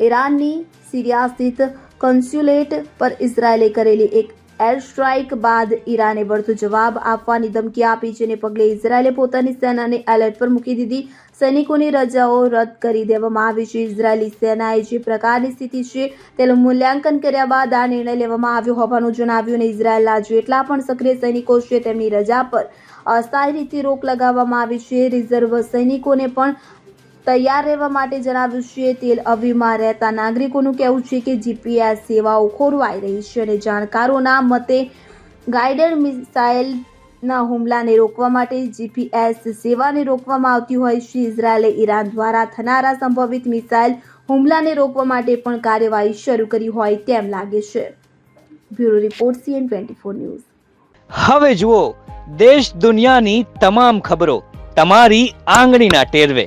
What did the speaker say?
ઈરાનની સિરિયા સ્થિત કોન્સ્યુલેટ પર ઇઝરાયેલે કરેલી એક એર સ્ટ્રાઇક બાદ ઈરાને વળતો જવાબ આપવાની ધમકી આપી, જેને પગલે ઇઝરાયેલે પોતાની સેનાને એલર્ટ પર મૂકી દીધી. સૈનિકોની રજાઓ રદ કરી દેવામાં આવી છે. ઇઝરાયેલી સેનાએ જે પ્રકારની સ્થિતિ છે તેનું મૂલ્યાંકન કર્યા બાદ આ નિર્ણય લેવામાં આવ્યો હોવાનું જણાવ્યું અને ઇઝરાયેલના જેટલા પણ સક્રિય સૈનિકો છે તેમની રજા પર અસ્થાયી રીતે રોક લગાવવામાં આવી છે. રિઝર્વ સૈનિકોને પણ તૈયાર રહેવા માટે જણાવ્યું છે, તેલ અવીવમાં રહેતા નાગરિકોનું કહેવું છે કે જીપીએસ સેવાઓ ખોરવાઈ રહી છે અને જાણકારોના મતે ગાઇડેડ મિસાઇલના હુમલાને રોકવા માટે જીપીએસ સેવાને રોકવામાં આવતી હોય છે. ઇઝરાયેલે ઈરાન દ્વારા થનારા સંભવિત મિસાઇલ હુમલાને રોકવા માટે પણ કાર્યવાહી શરૂ કરી હોય તેમ લાગે છે. Bureau report, CN twenty four news. હવે જુઓ, દેશ દુનિયાની તમામ ખબરો તમારી આંગળીના ટેરવે.